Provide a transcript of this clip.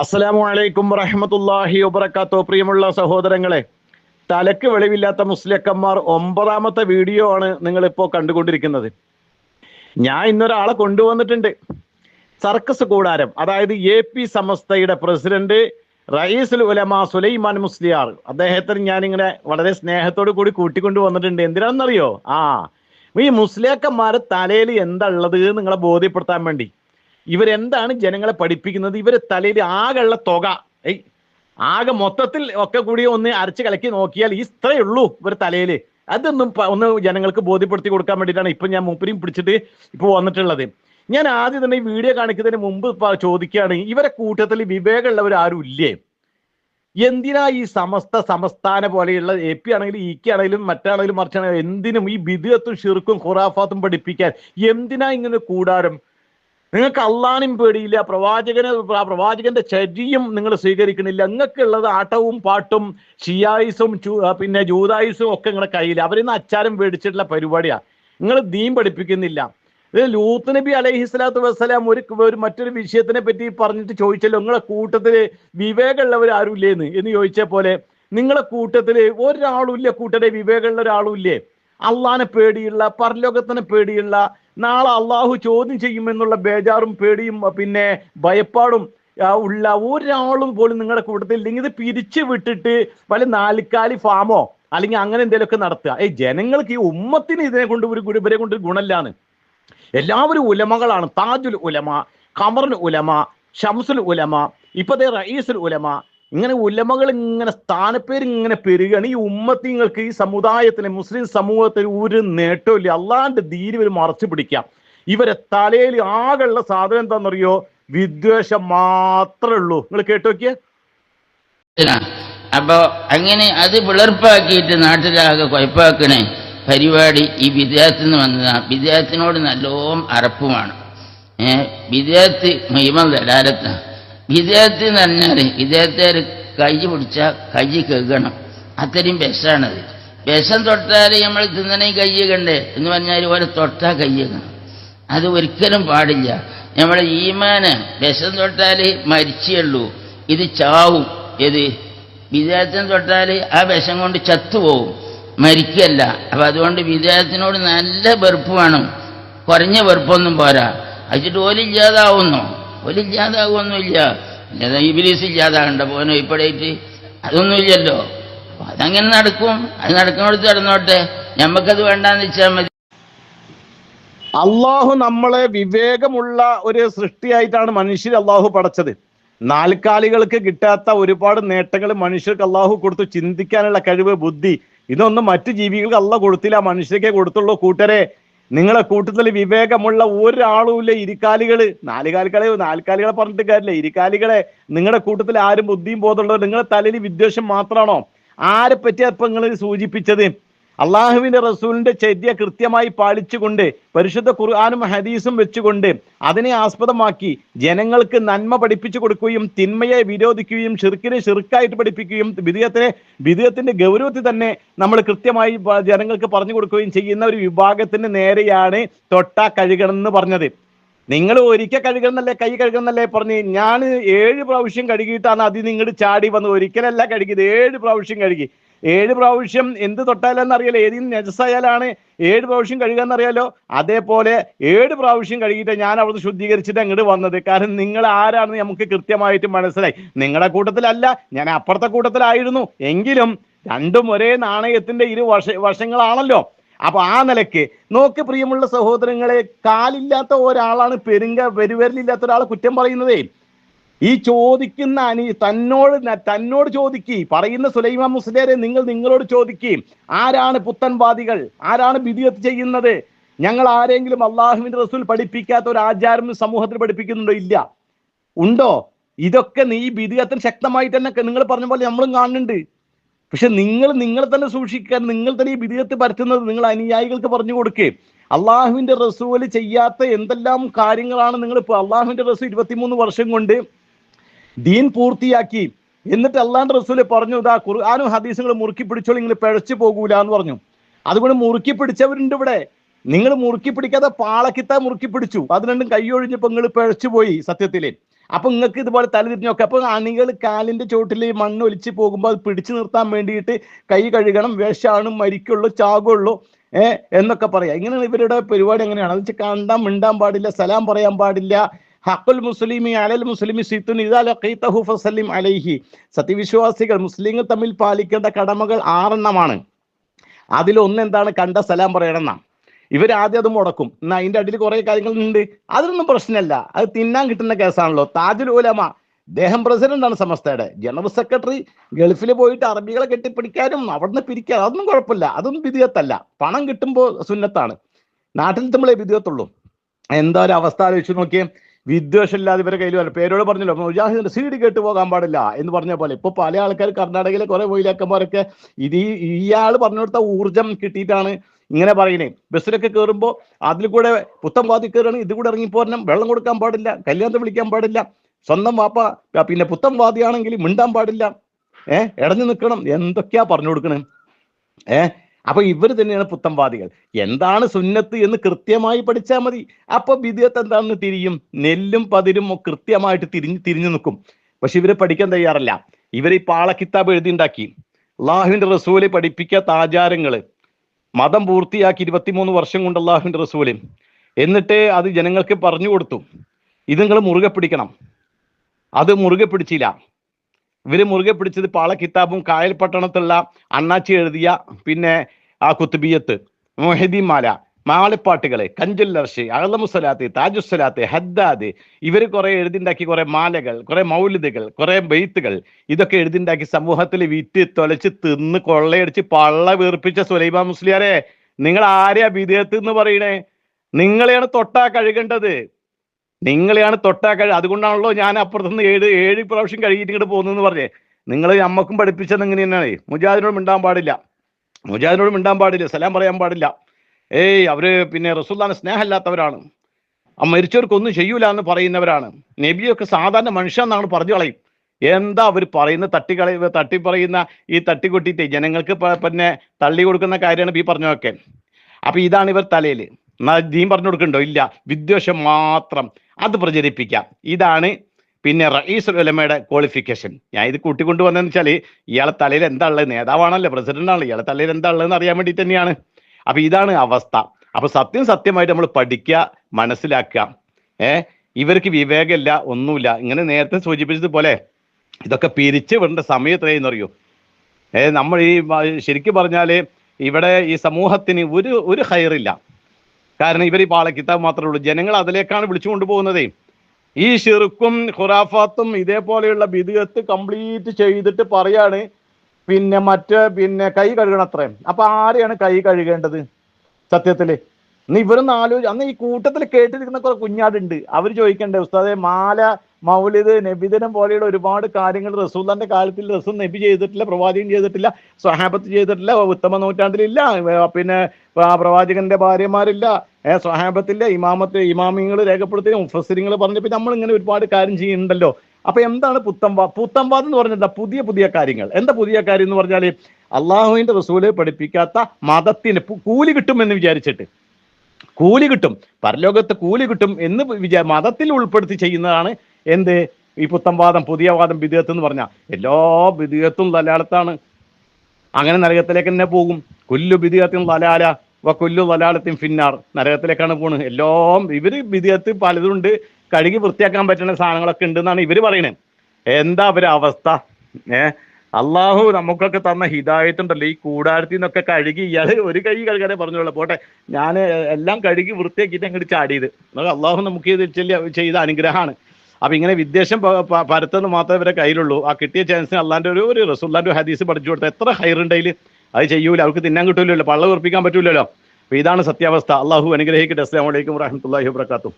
അസ്സലാമു അലൈക്കും വറഹമത്തുല്ലാഹി വബർക്കാത്തോ പ്രിയമുള്ള സഹോദരങ്ങളെ തലക്ക് വെളിവില്ലാത്ത മുസ്ലിക്കന്മാർ ഒമ്പതാമത്തെ വീഡിയോ ആണ് നിങ്ങൾ ഇപ്പോൾ കണ്ടുകൊണ്ടിരിക്കുന്നത്. ഞാൻ ഇന്നൊരാളെ കൊണ്ടുവന്നിട്ടുണ്ട്. സർക്കസ് കൂടാരം അതായത് എ പി സമസ്തയുടെ പ്രസിഡന്റ് റയീസുൽ ഉലമ സുലൈമാൻ മുസ്ലിയാർ. അദ്ദേഹത്തിന് ഞാനിങ്ങനെ വളരെ സ്നേഹത്തോടു കൂടി കൂട്ടിക്കൊണ്ടു വന്നിട്ടുണ്ട്. എന്തിനാണെന്നറിയോ? ആ ഈ മുസ്ലിയാക്കന്മാരെ തലയിൽ എന്താ ഉള്ളത് നിങ്ങളെ ബോധ്യപ്പെടുത്താൻ വേണ്ടി. ഇവരെന്താണ് ജനങ്ങളെ പഠിപ്പിക്കുന്നത്? ഇവർ തലയിൽ ആകെയുള്ള തുക ഏയ് ആകെ മൊത്തത്തിൽ ഒക്കെ കൂടി ഒന്ന് അരച്ച് കലക്കി നോക്കിയാൽ ഇത്രയേ ഉള്ളൂ ഇവർ തലയിൽ. അതൊന്നും ഒന്ന് ജനങ്ങൾക്ക് ബോധ്യപ്പെടുത്തി കൊടുക്കാൻ വേണ്ടിയിട്ടാണ് ഇപ്പൊ ഞാൻ മൂപ്പരിയും പിടിച്ചിട്ട് ഇപ്പൊ വന്നിട്ടുള്ളത്. ഞാൻ ആദ്യം തന്നെ ഈ വീഡിയോ കാണിക്കുന്നതിന് മുമ്പ് ചോദിക്കുകയാണ് ഇവരെ കൂട്ടത്തിൽ വിവേകമുള്ളവർ ആരും ഇല്ലേ? എന്തിനാ ഈ സമസ്ത സംസ്ഥാന പോലെയുള്ള എ പി ആണെങ്കിലും ഇ കെ ആണെങ്കിലും മറ്റാണെങ്കിലും മറിച്ചാണെങ്കിലും എന്തിനും ഈ ബിദുയത്തും ഷിർക്കും ഖുറാഫാത്തും പഠിപ്പിക്കാൻ എന്തിനാ ഇങ്ങനെ കൂടാരം? നിങ്ങൾക്ക് അള്ളാനും പേടിയില്ല പ്രവാചകന് പ്രവാചകന്റെ ചര്യം നിങ്ങൾ സ്വീകരിക്കുന്നില്ല നിങ്ങൾക്കുള്ളത് ആട്ടവും പാട്ടും ഷിയായിസും പിന്നെ ജൂതായുസും ഒക്കെ നിങ്ങളുടെ കയ്യിൽ അവരിന്ന് അച്ചാരം മേടിച്ചിട്ടുള്ള പരിപാടിയാ. നിങ്ങൾ ദീൻ പഠിപ്പിക്കുന്നില്ല. ലൂത്ത് നബി അലൈഹി സ്വലാത്തു വസ്സലാം ഒരു ഒരു മറ്റൊരു വിഷയത്തിനെ പറ്റി പറഞ്ഞിട്ട് ചോദിച്ചല്ലോ നിങ്ങളെ കൂട്ടത്തിൽ വിവേകമുള്ളവർ ആരും എന്ന് ചോദിച്ച പോലെ നിങ്ങളെ കൂട്ടത്തിൽ ഒരാളും ഇല്ല കൂട്ടരെ വിവേകമുള്ള ഒരാളും ഇല്ലേ? അള്ളാനെ പേടിയുള്ള പരലോകത്തിനെ പേടിയുള്ള നാളെ അള്ളാഹു ചോദ്യം ചെയ്യുമെന്നുള്ള ബേജാറും പേടിയും പിന്നെ ഭയപ്പാടും ഉള്ള ഒരാളും പോലും നിങ്ങളുടെ കൂട്ടത്തിൽ ഇല്ലെങ്കിൽ ഇത് പിരിച്ചു വിട്ടിട്ട് വല്ല നാലിക്കാലി ഫാമോ അല്ലെങ്കിൽ അങ്ങനെ എന്തെങ്കിലുമൊക്കെ നടത്തുക. ഈ ജനങ്ങൾക്ക് ഈ ഉമ്മത്തിന് ഇതിനെ കൊണ്ട് ഒരു ഇവരെ കൊണ്ട് ഒരു ഗുണമില്ലാന്ന്. എല്ലാവരും ഉലമകളാണ്. താജുൽ ഉലമ കമറുൽ ഉലമ ഷംസുൽ ഉലമ ഇപ്പത്തെ റയീസുൽ ഉലമ ഇങ്ങനെ ഉലമകൾ ഇങ്ങനെ സ്ഥാനപ്പേര് ഇങ്ങനെ പെരുകയാണ്. ഈ ഉമ്മത്തിങ്ങൾക്ക് ഈ സമുദായത്തിന് മുസ്ലിം സമൂഹത്തിന് ഒരു നേട്ടമില്ല അല്ലാണ്ട് ധീരി ഇവർ മറച്ചു പിടിക്കാം ഇവരെ തലയിൽ ആകെയുള്ള സാധനം എന്താണെന്നറിയോ? വിദ്വേഷം മാത്രമേ ഉള്ളൂ. നിങ്ങൾ കേട്ടു നോക്കിയേ. അങ്ങനെ അത് വിളർപ്പാക്കിയിട്ട് നാട്ടിലാകെ കുഴപ്പാക്കണേ പരിപാടി ഈ വിദ്യാർത്ഥി നിന്ന് വന്നതാണ് വിദ്യാർത്ഥിനോട് നല്ലോം അറപ്പുമാണ്. ഏഹ് വിദ്യാർത്ഥി മഹിമ വരാലത്ത വിദ്യാർത്ഥി എന്ന് പറഞ്ഞാൽ വിദ്യാർത്ഥിയാർ കൈ പിടിച്ചാൽ കൈ കേൾക്കണം അത്രയും വിഷമാണത് വിഷം തൊട്ടാൽ നമ്മൾ തിന്നണേ കൈ കണ്ടേ. എന്ന് പറഞ്ഞാൽ ഒരു തൊട്ടാൽ കൈ കഴുകണം അത് ഒരിക്കലും പാടില്ല. നമ്മളെ ഈമാന് വിഷം തൊട്ടാൽ മരിച്ചുള്ളൂ ഇത് ചാവും. ഏത്? വിദേഹത്തിന് തൊട്ടാൽ ആ വിഷം കൊണ്ട് ചത്തുപോകും മരിക്കല്ല. അപ്പം അതുകൊണ്ട് വിദേഹത്തിനോട് നല്ല വെറുപ്പ് വേണം. കുറഞ്ഞ വെറുപ്പൊന്നും പോരാ. അച്ചിട്ട് ഓലില്ലാതാവുന്നു. ഓലില്ലാതാവുമൊന്നുമില്ല അല്ലാതെ ഇബിലീസ് ഇല്ലാതാകണ്ട പോനോ ഇപ്പോഴേറ്റ്? അതൊന്നുമില്ലല്ലോ അപ്പൊ അതങ്ങനെ നടക്കും. അത് നടക്കുന്നിടത്ത് നടന്നോട്ടെ. ഞമ്മക്കത് വേണ്ടാന്ന് വെച്ചാൽ മതി. അള്ളാഹു നമ്മളെ വിവേകമുള്ള ഒരു സൃഷ്ടിയായിട്ടാണ് മനുഷ്യർ അള്ളാഹു പടച്ചത്. നാൽക്കാലികൾക്ക് കിട്ടാത്ത ഒരുപാട് നേട്ടങ്ങൾ മനുഷ്യർക്ക് അള്ളാഹു കൊടുത്തു. ചിന്തിക്കാനുള്ള കഴിവ് ബുദ്ധി ഇതൊന്നും മറ്റു ജീവികൾക്ക് അല്ല കൊടുത്തില്ല. മനുഷ്യർക്കേ കൊടുത്തുള്ളൂ. കൂട്ടരെ നിങ്ങളെ കൂട്ടത്തിൽ വിവേകമുള്ള ഒരാളുമില്ല ഇരിക്കാലികൾ നാലുകാലികളെ നാൽക്കാലികളെ പറഞ്ഞിട്ട് കാര്യമില്ല. ഇരിക്കാലികളെ നിങ്ങളുടെ കൂട്ടത്തിൽ ആരും ബുദ്ധിയും ബോധമുള്ളവർ നിങ്ങളുടെ തലയിൽ വിദ്വേഷം മാത്രമാണോ? ആരെ പറ്റിയാ ഇപ്പൊ നിങ്ങൾ സൂചിപ്പിച്ചത്? അള്ളാഹുവിന്റെ റസൂലിന്റെ ചര്യ കൃത്യമായി പാലിച്ചുകൊണ്ട് പരിശുദ്ധ ഖുർആാനും ഹദീസും വെച്ചുകൊണ്ട് അതിനെ ആസ്പദമാക്കി ജനങ്ങൾക്ക് നന്മ പഠിപ്പിച്ചു കൊടുക്കുകയും തിന്മയെ വിരോധിക്കുകയും ഷിർക്കിനെ ഷിർക്കായിട്ട് പഠിപ്പിക്കുകയും വിധേയത്തിനെ വിധേയത്തിന്റെ ഗൗരവത്തിൽ തന്നെ നമ്മൾ കൃത്യമായി ജനങ്ങൾക്ക് പറഞ്ഞു കൊടുക്കുകയും ചെയ്യുന്ന ഒരു വിഭാഗത്തിന് നേരെയാണ് തൊട്ട കഴുകണമെന്ന് പറഞ്ഞത്. നിങ്ങൾ ഒരിക്കൽ കഴുകണമെന്നല്ലേ കൈ കഴുകണമെന്നല്ലേ പറഞ്ഞ് ഞാൻ ഏഴ് പ്രാവശ്യം കഴുകിയിട്ടാണ് അത് നിങ്ങൾ ചാടി വന്നത്. ഒരിക്കലല്ല കഴുകിയത് ഏഴ് പ്രാവശ്യം കഴുകി. ഏഴ് പ്രാവശ്യം എന്ത് തൊട്ടാലെന്ന് അറിയാലോ ഏതെങ്കിലും നജസായാലാണ് ഏഴ് പ്രാവശ്യം കഴുകാന്ന് അറിയാലോ അതേപോലെ ഏഴ് പ്രാവശ്യം കഴുകിയിട്ട് ഞാൻ അവിടുന്ന് ശുദ്ധീകരിച്ചിട്ട് അങ്ങോട്ട് വന്നത്. കാരണം നിങ്ങൾ ആരാണെന്ന് നമുക്ക് കൃത്യമായിട്ട് മനസ്സിലായി. നിങ്ങളുടെ കൂട്ടത്തിലല്ല ഞാൻ അപ്പുറത്തെ കൂട്ടത്തിലായിരുന്നു. എങ്കിലും രണ്ടും ഒരേ നാണയത്തിന്റെ ഇരു വശ വശങ്ങളാണല്ലോ. അപ്പൊ ആ നിലയ്ക്ക് നോക്ക് പ്രിയമുള്ള സഹോദരങ്ങളെ കാലില്ലാത്ത ഒരാളാണ് പെരുങ്ക പെരുവരലില്ലാത്ത ഒരാൾ കുറ്റം പറയുന്നതേ. ഈ ചോദിക്കുന്ന അനി തന്നോട് തന്നോട് ചോദിക്കി. പറയുന്ന സുലൈമാൻ മുസ്ലിയാരെ നിങ്ങൾ നിങ്ങളോട് ചോദിക്കി. ആരാണ് പുത്തൻവാദികൾ? ആരാണ് ബിദിയത്ത് ചെയ്യുന്നത്? ഞങ്ങൾ ആരെങ്കിലും അള്ളാഹുവിന്റെ റസൂൽ പഠിപ്പിക്കാത്ത ഒരു ആചാരം സമൂഹത്തിൽ പഠിപ്പിക്കുന്നുണ്ടോ? ഇല്ല. ഉണ്ടോ? ഇതൊക്കെ നീ ബിദിയത്തിന് ശക്തമായിട്ട് തന്നെ നിങ്ങൾ പറഞ്ഞ പോലെ നമ്മളും കാണുന്നുണ്ട്. പക്ഷെ നിങ്ങൾ നിങ്ങളെ തന്നെ സൂക്ഷിക്കാൻ നിങ്ങൾ തന്നെ ഈ വിധിയത്ത് പരത്തുന്നത് നിങ്ങൾ അനുയായികൾക്ക് പറഞ്ഞു കൊടുക്കേ. അള്ളാഹുവിന്റെ റസൂൽ ചെയ്യാത്ത എന്തെല്ലാം കാര്യങ്ങളാണ് നിങ്ങൾ ഇപ്പൊ അള്ളാഹുവിന്റെ റസൂൽ ഇരുപത്തിമൂന്ന് വർഷം കൊണ്ട് ദീൻ പൂർത്തിയാക്കി. എന്നിട്ട് അള്ളാന്റെ റസൂൽ പറഞ്ഞു ഇതാ ഖുർആാനും ഹദീസുകൾ മുറുക്കി പിടിച്ചോളൂ നിങ്ങൾ പിഴച്ചു പോകൂല എന്ന് പറഞ്ഞു. അതുകൊണ്ട് മുറുക്കി പിടിച്ചവരുണ്ട് ഇവിടെ. നിങ്ങൾ മുറുക്കി പിടിക്കാതെ പാളക്കിത്ത മുറുക്കി പിടിച്ചു. അത് രണ്ടും കൈയൊഴിഞ്ഞപ്പോ നിങ്ങൾ പിഴച്ചു പോയി സത്യത്തിൽ അപ്പൊ നിങ്ങൾക്ക് ഇതുപോലെ തല തിരിഞ്ഞു നോക്കാം. അപ്പൊ അണികൾ കാലിന്റെ ചോട്ടിൽ മണ്ണ് ഒലിച്ച് പോകുമ്പോൾ അത് പിടിച്ചു നിർത്താൻ വേണ്ടിയിട്ട് കൈ കഴുകണം വിഷാണ് മരിക്കുള്ളൂ ചാകുള്ളൂ ഏഹ് എന്നൊക്കെ പറയാം. ഇങ്ങനെയാണ് ഇവരുടെ പരിപാടി എങ്ങനെയാണ് അത് വെച്ച് കണ്ടാൻ മിണ്ടാൻ പാടില്ല സലാം പറയാൻ പാടില്ല ഹക്കുൽ മുസ്ലിമി അലൽ മുസ്ലിമി സിത്തുൻ ലഖീതഹു ഫസല്ലിം അലൈഹി. സത്യവിശ്വാസികൾ മുസ്ലിങ്ങൾ തമ്മിൽ പാലിക്കേണ്ട കടമകൾ ആറെണ്ണമാണ്. അതിലൊന്ന് എന്താണ് കണ്ട സലാം പറയണമെന്നാണ് ആദ്യം അത് മുടക്കും. എന്നാ അതിന്റെ അടിയിൽ കുറെ കാര്യങ്ങളുണ്ട്. അതിനൊന്നും പ്രശ്നമല്ല. അത് തിന്നാൻ കിട്ടുന്ന കേസാണല്ലോ. താജുൽ ഉലമ അദ്ദേഹം പ്രസിഡന്റാണ് സമസ്തയുടെ. ജനറൽ സെക്രട്ടറി ഗൾഫിൽ പോയിട്ട് അറബികളെ കെട്ടിപ്പിടിക്കാനും അവിടുന്ന് പിരിക്കാനും അതൊന്നും കുഴപ്പമില്ല. അതൊന്നും വിധിയത്തല്ല. പണം കിട്ടുമ്പോൾ സുന്നത്താണ്. നാട്ടിൽ നമ്മളെ വിധിയത്തുള്ളൂ. എന്താ ഒരു അവസ്ഥ ആലോചിച്ച് നോക്കിയേ. വിദ്വേഷമില്ലാതെ ഇവരെ കയ്യിൽ വരും പേരോട് പറഞ്ഞല്ലോ മുജാഹിദിന്റെ സീഡ് കേട്ട് പോകാൻ പാടില്ല എന്ന് പറഞ്ഞ പോലെ. ഇപ്പൊ പല ആൾക്കാർ കർണാടകയിലെ കുറെ മൊയിലാക്കന്മാരൊക്കെ ഇത് ഇയാൾ പറഞ്ഞു കൊടുത്ത ഊർജം കിട്ടിയിട്ടാണ് ഇങ്ങനെ പറയണേ ബസ്സിലൊക്കെ കയറുമ്പോൾ അതിൽ കൂടെ പുത്തം വാതി കയറുകയാണ് ഇത് കൂടെ ഇറങ്ങിപ്പോരണം വെള്ളം കൊടുക്കാൻ പാടില്ല കല്യാണത്തെ വിളിക്കാൻ പാടില്ല. സ്വന്തം വാപ്പ പിന്നെ പുത്തം വാദിയാണെങ്കിൽ മിണ്ടാൻ പാടില്ല. ഏഹ് ഇടഞ്ഞു നിൽക്കണം. എന്തൊക്കെയാ പറഞ്ഞു കൊടുക്കണേ? ഏ അപ്പൊ ഇവർ തന്നെയാണ് പുത്തംവാദികൾ എന്താണ് സുന്നത്ത് എന്ന് കൃത്യമായി പഠിച്ചാൽ മതി. അപ്പൊ വിദ്യത്ത് എന്താണെന്ന് തിരിയും. നെല്ലും പതിരും കൃത്യമായിട്ട് തിരിഞ്ഞ് തിരിഞ്ഞു നിൽക്കും. പക്ഷെ ഇവരെ പഠിക്കാൻ തയ്യാറല്ല. ഇവർ ഈ പാള കിതാബ് എഴുതിണ്ടാക്കി. അള്ളാഹുവിന്റെ റസൂൽ പഠിപ്പിക്കാത്ത ആചാരങ്ങൾ മതം പൂർത്തിയാക്കി ഇരുപത്തിമൂന്ന് വർഷം കൊണ്ട് അള്ളാഹുവിന്റെ റസൂൽ. എന്നിട്ട് അത് ജനങ്ങൾക്ക് പറഞ്ഞു കൊടുത്തു. ഇത് നിങ്ങൾ മുറുകെ പിടിക്കണം. അത് മുറുകെ പിടിച്ചില്ല. ഇവർ മുറുകെ പിടിച്ചത് പാള കിതാബും കായൽ പട്ടണത്തുള്ള അണ്ണാച്ചി എഴുതിയ പിന്നെ ആ കുത്തുബിയത്ത് മൊഹദീമാല മാളിപ്പാട്ടുകൾ കഞ്ചുല്ലർഷ് അഹലമുസലാത്ത് താജുസലാത്ത് ഹദ്ദാദ് ഇവർ കുറെ എഴുതിണ്ടാക്കി കുറെ മാലകൾ കുറെ മൗലിതകൾ കുറെ ബെയ്ത്തുകൾ. ഇതൊക്കെ എഴുതിണ്ടാക്കി സമൂഹത്തിൽ വിറ്റ് തൊലച്ച് തിന്ന് കൊള്ളയടിച്ച് പള്ള വീർപ്പിച്ച സുലൈബ മുസ്ലിയാരെ നിങ്ങൾ ആരെയാ വിദേഹത്ത് എന്ന് പറയണേ? നിങ്ങളെയാണ് തൊട്ടാ കഴുകേണ്ടത്. നിങ്ങളെയാണ് തൊട്ടാ കഴി അതുകൊണ്ടാണല്ലോ ഞാൻ അപ്പുറത്തുനിന്ന് ഏഴ് ഏഴ് പ്രാവശ്യം കഴുകിയിട്ട് ഇങ്ങോട്ട് പോകുന്നതെന്ന് പറഞ്ഞേ. നിങ്ങൾ നമ്മക്കും പഠിപ്പിച്ചത് എങ്ങനെ തന്നെയാണ്. മുജാദിനോട് മിണ്ടാൻ പാടില്ല. മുജാദിനോട് മിണ്ടാൻ പാടില്ല. സലാം പറയാൻ പാടില്ല. ഏയ് അവർ പിന്നെ റസൂല്ലാനെ സ്നേഹമില്ലാത്തവരാണ്. ആ മരിച്ചവർക്കൊന്നും ചെയ്യൂല എന്ന് പറയുന്നവരാണ്. നബിയൊക്കെ സാധാരണ മനുഷ്യ എന്നാണ് പറഞ്ഞു കളയും. എന്താ അവർ പറയുന്ന തട്ടിക്കള തട്ടി പറയുന്ന ഈ തട്ടിക്കൊട്ടിയിട്ട് ജനങ്ങൾക്ക് പിന്നെ തള്ളി കൊടുക്കുന്ന കാര്യമാണ് ഈ പറഞ്ഞതൊക്കെ. അപ്പൊ ഇതാണ് ഇവർ തലയിൽ ദീൻ പറഞ്ഞു കൊടുക്കണ്ടോ? ഇല്ല. വിദ്വേഷം മാത്രം. അത് പ്രചരിപ്പിക്കാം. ഇതാണ് പിന്നെ റയീസ് ഉലമയുടെ ക്വാളിഫിക്കേഷൻ ഞാൻ ഇത് കൂട്ടിക്കൊണ്ടുവന്നതെന്ന് വെച്ചാൽ ഇയാളെ തലയിൽ എന്താ ഉള്ളത്? നേതാവാണല്ലോ പ്രസിഡന്റ് ആണല്ലോ. ഇയാളെ തലയിൽ എന്താ ഉള്ളതെന്ന് അറിയാൻ വേണ്ടി തന്നെയാണ്. അപ്പൊ ഇതാണ് അവസ്ഥ. അപ്പൊ സത്യം സത്യമായിട്ട് നമ്മൾ പഠിക്കുക മനസ്സിലാക്കുക. ഏ? ഇവർക്ക് വിവേകമില്ല ഒന്നുമില്ല. ഇങ്ങനെ നേരത്തെ സൂചിപ്പിച്ചതുപോലെ ഇതൊക്കെ പിരിച്ചു വിടേണ്ട സമയം എത്രയെന്ന് അറിയോ? ഏ നമ്മൾ ഈ ശരിക്കും പറഞ്ഞാൽ ഇവിടെ ഈ സമൂഹത്തിന് ഒരു ഒരു ഹയറില്ല കാരണം ഇവർ ഈ പാളക്കിത്താബ് മാത്രമേ ഉള്ളൂ. ജനങ്ങൾ അതിലേക്കാണ് വിളിച്ചുകൊണ്ട് പോകുന്നതേ ഈ ഷിർക്കും ഖുറാഫാത്തും ഇതേപോലെയുള്ള ബിദുഗത്ത് കംപ്ലീറ്റ് ചെയ്തിട്ട് പറയാണ് പിന്നെ മറ്റ് പിന്നെ കൈ കഴുകണത്രേ. അപ്പൊ ആരെയാണ് കൈ കഴുകേണ്ടത്? സത്യത്തിൽ. ഇന്ന് ഇവരൊന്നും ആലോചിച്ച് അന്ന് ഈ കൂട്ടത്തിൽ കേട്ടിരിക്കുന്ന കുറെ കുഞ്ഞാടുണ്ട്. അവർ ചോദിക്കണ്ടേ ഉസ്താദെ മാല മൗലിദ് നബിദിനം പോലെയുള്ള ഒരുപാട് കാര്യങ്ങൾ റസൂല്ലാന്റെ കാലത്തിൽ റസൂൽ നബി ചെയ്തിട്ടില്ല പ്രവാചകൻ ചെയ്തിട്ടില്ല സ്വഹാബത്ത് ചെയ്തിട്ടില്ല ഉത്തമ നൂറ്റാണ്ടിലില്ല പിന്നെ പ്രവാചകന്റെ ഭാര്യമാരില്ല ഏഹ് സ്വഹാബത്തില്ല ഇമാമത്തെ ഇമാമിങ്ങൾ രേഖപ്പെടുത്തി മുഫസിരിങ്ങൾ പറഞ്ഞു പിന്നെ നമ്മൾ ഇങ്ങനെ ഒരുപാട് കാര്യം ചെയ്യുന്നുണ്ടല്ലോ. അപ്പൊ എന്താണ് പുത്തംവാ പുത്തംവാദം എന്ന് പറഞ്ഞാൽ പുതിയ പുതിയ കാര്യങ്ങൾ. എന്താ പുതിയ കാര്യം എന്ന് പറഞ്ഞാൽ അള്ളാഹുവിന്റെ റസൂൽ പഠിപ്പിക്കാത്ത മതത്തിന് കൂലി കിട്ടും എന്ന് വിചാരിച്ചിട്ട്. കൂലി കിട്ടും. പരലോകത്ത് കൂലി കിട്ടും എന്ന് വിചാ മതത്തിൽ ഉൾപ്പെടുത്തി ചെയ്യുന്നതാണ് എന്ത്? ഈ പുത്തം വാദം പുതിയ വാദം വിദേഹത്ത് എന്ന് പറഞ്ഞാൽ എല്ലാ വിദേഹത്തും ലലാളത്താണ് അങ്ങനെ നരകത്തിലേക്ക് തന്നെ പോകും. കൊല്ലു വിദേഹത്തും ലലാല വ കൊല്ലു ലലാളത്തും ഫിന്നാർ. നരകത്തിലേക്കാണ് പോണത് എല്ലാം ഇവർ വിദേഹത്ത് പലതുണ്ട് കഴുകി വൃത്തിയാക്കാൻ പറ്റുന്ന സാധനങ്ങളൊക്കെ ഉണ്ടെന്നാണ് ഇവർ പറയുന്നത് എന്താ ഒരു അവസ്ഥ? ഏ? അള്ളാഹു നമുക്കൊക്കെ തന്ന ഹിതായിട്ടുണ്ടല്ലോ ഈ കൂടാരത്തിൽ നിന്നൊക്കെ കഴുകി ഇയാൾ ഒരു കൈ കഴുകാനേ പറഞ്ഞോളൂ. പോട്ടെ. ഞാൻ എല്ലാം കഴുകി വൃത്തിയാക്കിയിട്ട് അങ്ങോട്ട് ചാടിയത്. അള്ളാഹു നമുക്ക് ചെയ്ത അനുഗ്രഹമാണ്. അപ്പൊ ഇങ്ങനെ വിദ്വേഷം പരത്തുന്നത് മാത്രമേ ഇവരെ കയ്യിലുള്ളൂ. ആ കിട്ടിയ ചാൻസിന് അള്ളാന്റെ ഒരു ഒരു റസൂല്ലാന്റെ ഹദീസ് പഠിച്ചു കൊടുത്ത എത്ര ഹൈറുണ്ടെങ്കിൽ അത് ചെയ്യൂല. അവർക്ക് തിന്നാൻ കിട്ടൂലല്ലോ. പള്ള ഉറപ്പിക്കാൻ പറ്റൂലല്ലോ. അപ്പൊ ഇതാണ് സത്യാവസ്ഥ. അള്ളാഹു അനുഗ്രഹിക്കട്ടെ. അസ്സാം വലൈക്കും വാഹമത്തല്ലാഹി വാത്തു